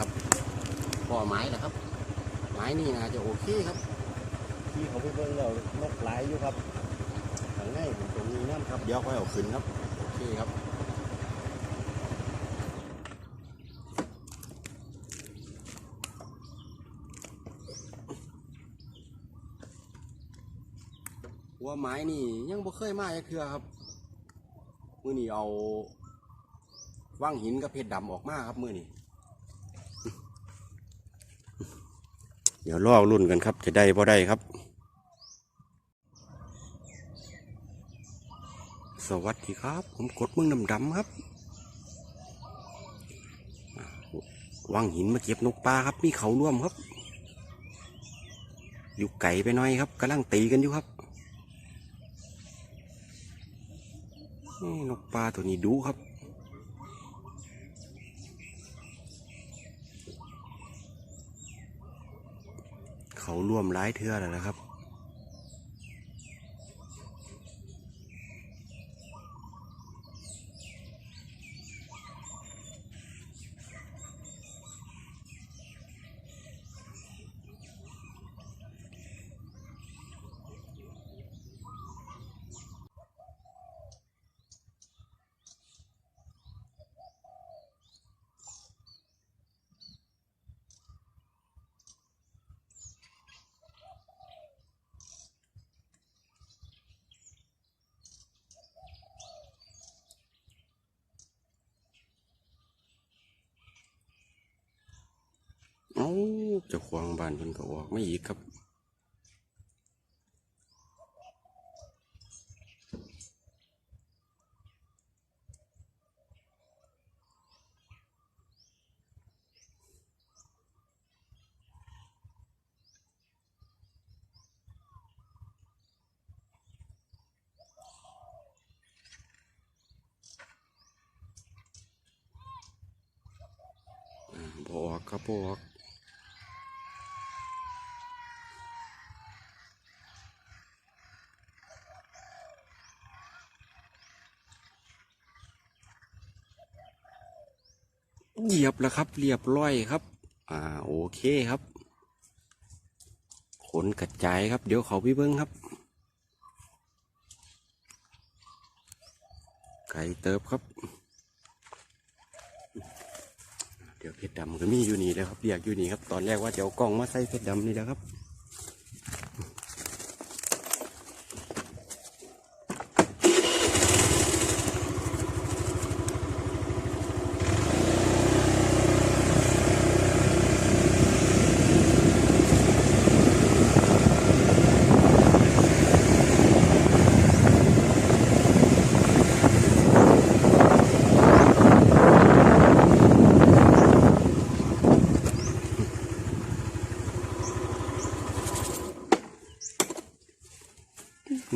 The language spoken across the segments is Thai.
ครับพ่อไม้นะครับ ไม้นี่นะจะโอเคครับ ที่เขาไปเบิ่งแล้วนกหลายอยู่ครับข้างในผมตรงนี้น้ำครับเดี๋ยวค่อยเอาขึ้นครับโอเคครับหัวไม้นี่ยังบ่เคยมาจักเทื่อครับมือนี่เอาว่างหินกับเพชรดำออกมาครับมือนี่ เดี๋ยวรอรุ่นกันครับ จะได้บ่ได้ครับ สวัสดีครับ ผมกดมึงดำดำๆครับวางหินมาเก็บนกปลาครับ มีเขาร่วมครับ อยู่ไก่ไปหน่อยครับกำลังตีกันอยู่ครับนี่นกปลาตัวนี้ดูครับ เขาร่ วมหลายเทื่อแล้วนะครับ เอาจะควางบ้านเพิ่นก็ออกไม่อีกครับ บอกครับบอก เหยียบแล้วครับเรียบร้อยครับ อ่าโอเคครับ ขนกระจายครับ เดี๋ยวเขาพี่เบิ้งครับ ไก่เติบครับ เดี๋ยวเพชรดำก็มีอยู่นี่แล้วครับเรียกอยู่นี่ครับ ตอนแรกว่าจะเอากล้องมาใส่เพชรดำนี่แหละครับ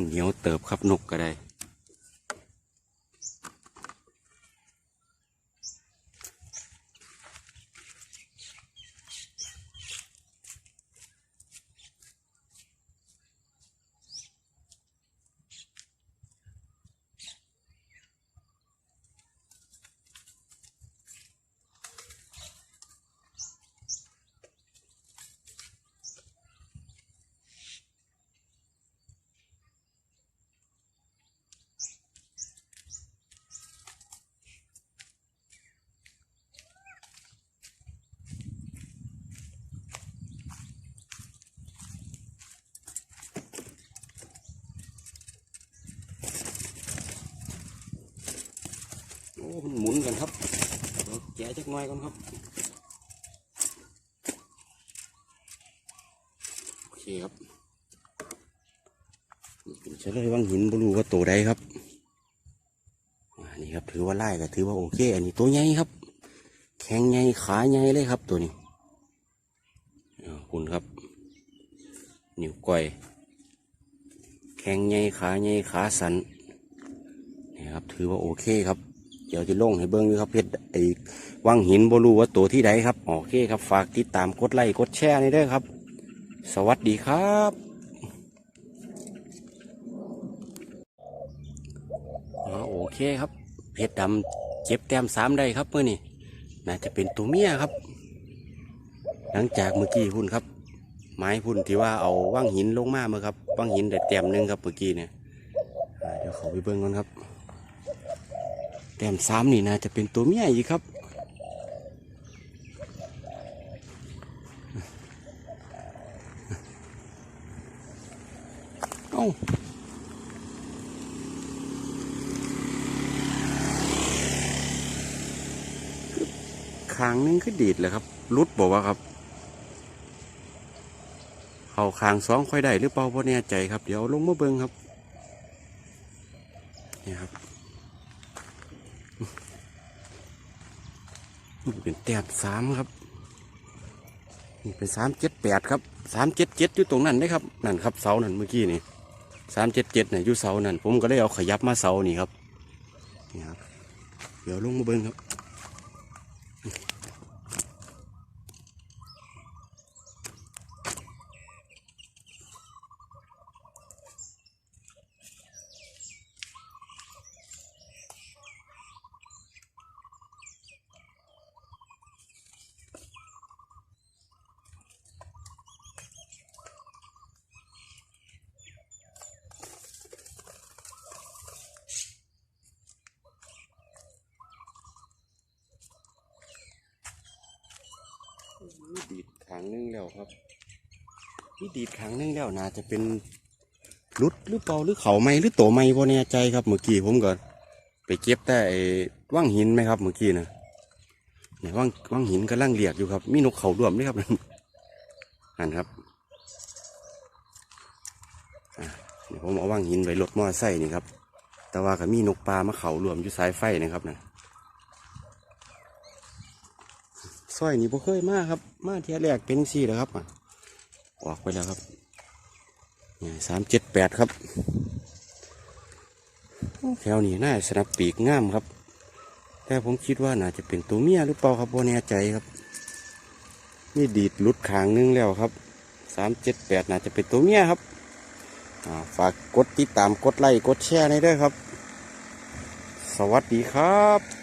เหนียวเติบครับนกก็ได้ มันหมุนกันครับเดี๋ยวแกะจักหน่อยก่อนครับโอเคครับนี่เป็นเฉลยว่างหินบรูว่าตัวใดครับอ่านี่ครับถือว่าไล่ก็ถือว่าโอเค อันนี้ตัวใหญ่ครับ แข็งใหญ่ขาใหญ่เลยครับตัวนี้อ่าคุณครับนิ้วก้อยแข็งใหญ่ขาใหญ่ขาสันนี่ครับ ถือว่าโอเคครับ เดี๋ยวจะลงให้เบิ้งอยู่ครับเพชรไอ้วังหินบรูว่าตัวที่ใดครับโอเคครับฝากติดตามกดไลค์กดแชร์นี่ด้วยครับ สวัสดีครับโอเคครับ เพชรดำเจ็บแต้มสามได้ครับเมื่อนี่น่าจะเป็นตัวเมียครับ หลังจากเมื่อกี้พุ่นครับ ไม้พุ่นที่ว่าเอาว่างหินลงมาเมื่อครับว่างหินแต่เต็มหนึงครับเมื่อกี้เนี่ยเดี๋ยวเขาไปเบิ่งก่อนครับ แต้มสามนี่นะจะเป็นตัวเมียอีกครับ เอ้าคางนึงคือดีดเลยครับรุดบอกว่าครับ เขาคางสองค่อยได้หรือเปล่าพ่แน่ใจครับ เดี๋ยวลงมาเบิ่งครับนี่ครับ แปดสามครับ นี่เป็นสามเจ็ดแปดครับสามเจ็ดเจ็ดอยู่ตรงนั้นได้ครับนั่นครับเสานั่นเมื่อกี้นี่สามเจ็ดเจ็ดเนี่ยอยู่เสานั่นผมก็ได้เอาขยับมาเสานี่ครับนี่ครับ เดี๋ยวลงมาเบิ้งครับ ดีดขังนึงแล้วครับนี่ดีดขังนึงแล้วน่าจะเป็นรุดหรือเปล่าหรือเขาไม่หรือโตไม่พอแน่ใจครับเมื่อกี้ผมก็ไปเก็บแต่ว่างหินไหมครับ เมื่อกี้นะเนี่ยว่างว่างหินกำลังเรียกอยู่ครับ มีนกเขาร่วมด้วยครับนั่นครับเดี๋ยวผมเอาว่างหินไว้รถมอไซค์นี่ครับ แต่ว่าก็มีนกปลามาเขารวมอยู่สายไฟนะครับนะ ซอยนี่บ่เคยมาครับ มาเทียแรกเป็นสี่แล้วครับออกไปแล้วครับสามเจ็ดแปดครับ แถวนี้น่าสนับปีกงามครับ แต่ผมคิดว่าน่าจะเป็นตัวเมียหรือเปล่าครับบ่แน่ใจครับ นี่ดีดลุดขางนึงแล้วครับสามเจ็ดแปดน่าจะเป็นตัวเมียครับฝากกดติดตามกดไลค์กดแชร์ในอยเด้วยครับ สวัสดีครับ